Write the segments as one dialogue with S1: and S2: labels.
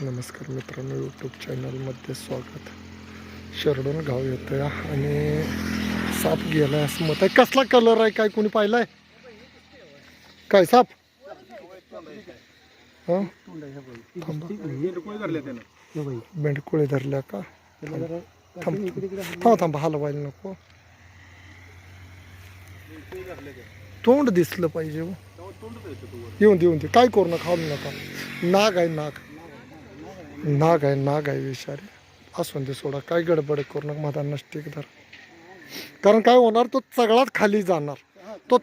S1: नमस्कार मित्रांनो यूट्यूब चॅनलमध्ये स्वागत. शरडून गाव येतं आणि साप गेलाय असं मत आहे. कसला कलर आहे? काय कोणी पाहिलाय? काय साप? हं? बेंडकुळे धरल्या का? थांब. थांब थांबा हलवायला नको. तोंड दिसलं पाहिजे हो. येऊन देऊन दे. काय करू नका खाऊ नका. नाग आहे नाग. नाग आहे नाग आहे विषारी. असून दे सोडा काय गडबड करू नका माझा नष्टिक धर. कारण काय होणार तो सगळाच खाली जाणार. तो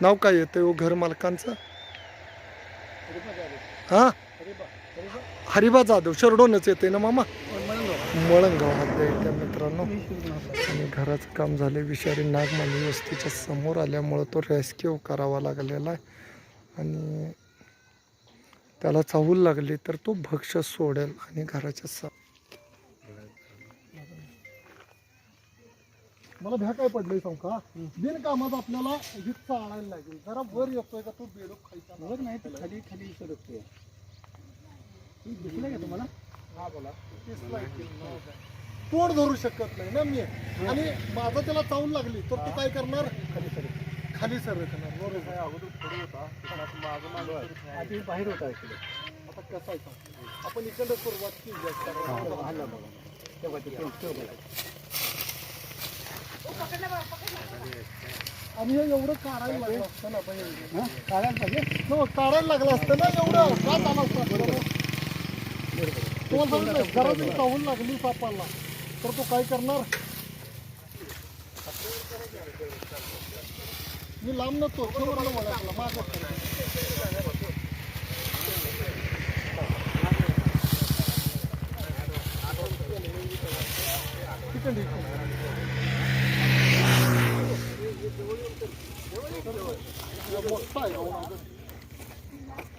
S1: नाव काय येतं हो घर मालकांचं? हा? हरिबा जाधव शरडोनच येते ना मामा? मळंगावामध्ये येत्या मित्रांनो. आणि घराचं काम झाले विषारी नागमानी वस्तीच्या समोर आल्यामुळं तो रेस्क्यू करावा लागलेला आहे. आणि त्याला चावूल लागली तर तो भक्ष सोडेल आणि घराच्या सा मला भ्या काय पडलंय सांग का? बिनकामात आपल्याला हे चाळायला लागेल. जरा वर येतोय का तो बेडूक खायचा?
S2: बघ नाही तर खाली खाली सरकतोय. दिसलं का तुम्हाला?
S1: हा बोला. तोड धरू शकत नाही ना मी. आणि माझा त्याला चावून लागली तर तू काय करणार? खाली सरकणार बरोबर. अगोदर पुढे होता माझं
S2: आधी बाहेर होता इकडे.
S1: आता कसं आहे सांग? आपण इकडे सुरुवात केली. आणि हे एवढं काढायला लागलं असतं ना.
S2: हा? काढायला पाहिजे
S1: हो, काढायला लागलं असतं ना एवढं. का आला असता? बरोबर. तुम्हाला सांगितलं घरात चावून लागली सापाला तर तो काय करणार? मी लांब नव्हतो शेवटला वळखला मागं मोठा आहे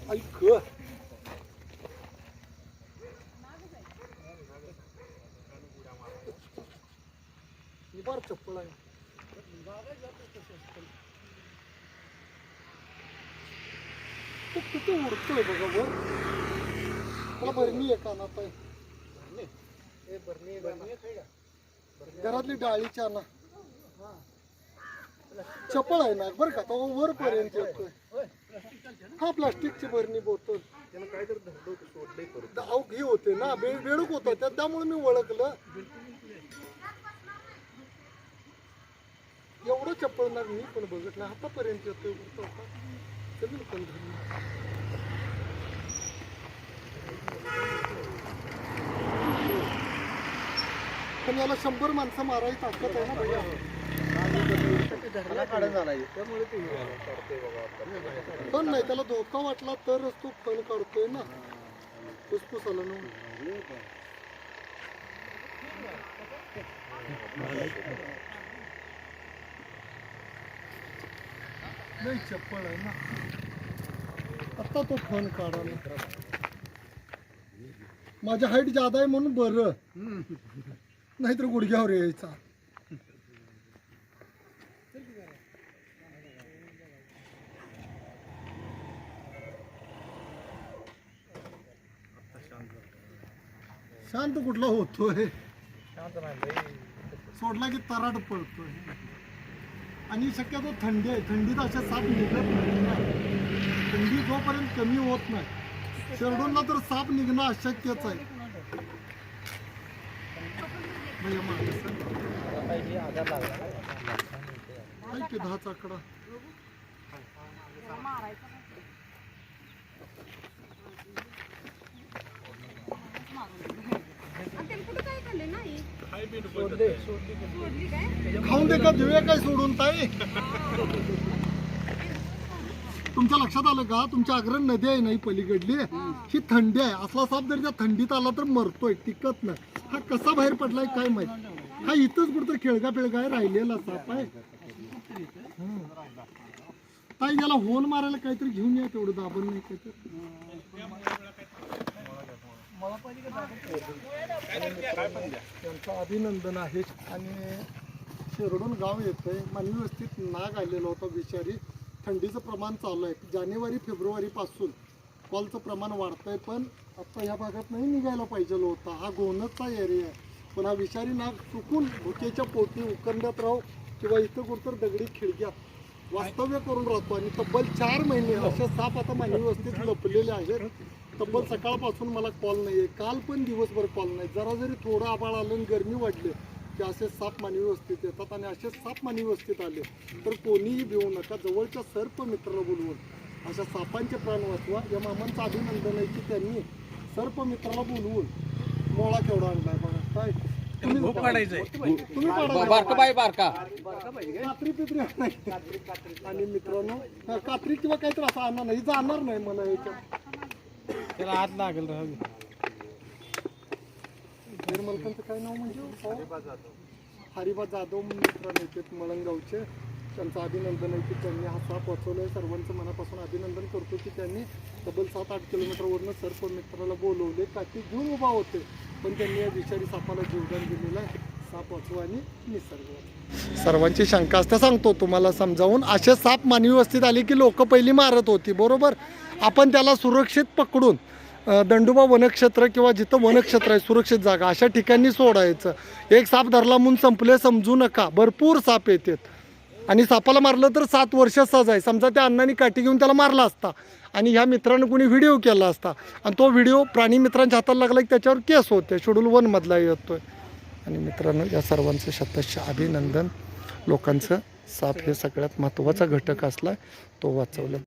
S1: ऐक. चप्पल आहे. तो किती उडतोय बघा वर? मला बरणी आहे आहे घरातली डाळीच्या ना चप्पल आहे ना बरं का? तो वर पर्यंत येतोय. हा प्लास्टिकची बरणी बोतल अहो हे होते ना बे बेडूक होतं त्या त्यामुळे मी ओळखलं. एवढं चप्पल ना मी पण बघितलं हातापर्यंत येतोय उडतो पण याला शंभर माणसं मारायची ताकद आहे ना भैया
S2: त्यामुळे ते
S1: पण नाही त्याला धोका वाटला तरच तो फण काढतोय ना. फुसफुस आला ना नाही चप्पल आहे ना. आता तो फण काढाला माझ्या हाईट जादा आहे म्हणून बरं. नाहीतर गुडघ्यावर यायचा. शांत कुठला होतोय? सोडला की तराट पडतोय. आणि शक्यतो थंडी आहे. थंडीत अशा साप निघत नाही. थंडी जोपर्यंत कमी होत नाही शेरडूंना तर साप निघणं अशक्यच आहे. की दहाचा आकडा खाऊन दे का? देऊया काय सोडून ताई. तुमच्या लक्षात आलं का? तुमच्या अग्रण नदी आहे नाही पलीकडली? ही. थंडी आहे. असला साप जर त्या थंडीत आला तर मरतोय टिकत नाही. हा कसा बाहेर पडलाय काय माहीत? हा इथंच कुठं खेळगा पिळगा राहिलेला साप आहे. ताई याला होल मारायला काहीतरी घेऊन या तेवढं दाबण नाही काहीतरी. त्यांचं अभिनंदन आहे. आणि शिरडून गाव येतंय. मानवी वस्तीत नाग आलेला होता बिचारी. थंडीचं प्रमाण चालू आहे. जानेवारी फेब्रुवारी पासून कॉलचं प्रमाण वाढतंय. पण आता या भागात नाही निघायला पाहिजे होता. हा गोनचा एरिया आहे. पण हा विषारी नाग चुकून भुकेच्या पोटी उकंडत राहू किंवा इथं कुठतर दगडी खिडक्यात वास्तव्य करून राहतो. आणि तब्बल चार महिने असे साप आता मानवी वस्तीत लपलेले आहेत. तब्बल सकाळपासून मला कॉल नाही आहे काल पण दिवसभर कॉल नाही जरा जरी थोडं आबाळ आलं आणि गरमी वाढली की असे साप मानवी वस्तीत येतात आणि असे साप मानवी वस्तीत आले तर कोणीही भिवू नका. जवळच्या सर्प मित्राला बोलवून अशा सापांचे प्राण वाचवा. या मामांचं अभिनंदन आहे की त्यांनी सर्प मित्राला बोलवून मोळा केवढा आणलाय बघा. काय? तुम्ही कात्री पित्री आणि मित्रांनो कात्री किंवा काहीतरी असं आणणार नाही जाणार नाही मला याच्यात.
S3: त्याला हात लागेल राहू
S1: निर्मलकांचं काय नाव म्हणजे? हरिबा जाधव. मित्र नेते मळंगावचे त्यांचं अभिनंदन आहे की त्यांनी हा साप वाचवलाय. सर्वांचं मनापासून अभिनंदन करतो की त्यांनी तब्बल सात आठ किलोमीटरवरनं सर्प मित्राला बोलवले. काठी घेऊन उभा होते. पण त्यांनी या विषारी सापाला जीवदान दिलेलं आहे. साप आणि निसर्ग सर्वांची शंका असते सांगतो तुम्हाला समजावून. असे साप मानवी वस्तीत आले की लोक पहिली मारत होती बरोबर? आपण त्याला सुरक्षित पकडून दंडुबा दंडोबा वनक्षेत्र किंवा जिथं वनक्षेत्र आहे सुरक्षित जागा अशा ठिकाणी सोडायचं. एक साप धरला म्हणून संपले समजू नका. भरपूर साप येतात. आणि सापाला मारलं तर सात वर्ष सजा आहे. समजा त्या अण्णांनी काठी घेऊन त्याला मारला असता. आणि ह्या मित्रानं कुणी व्हिडिओ केला असता. आणि तो व्हिडिओ प्राणी मित्रांच्या हाताला लागला की त्याच्यावर केस होते. शेड्यूल वनमधला येतो आहे आणि मित्रांनो या सर्वांचं शतश अभिनंदन. लोकांचं साप हे सगळ्यात महत्त्वाचा घटक असला तो वाचवला.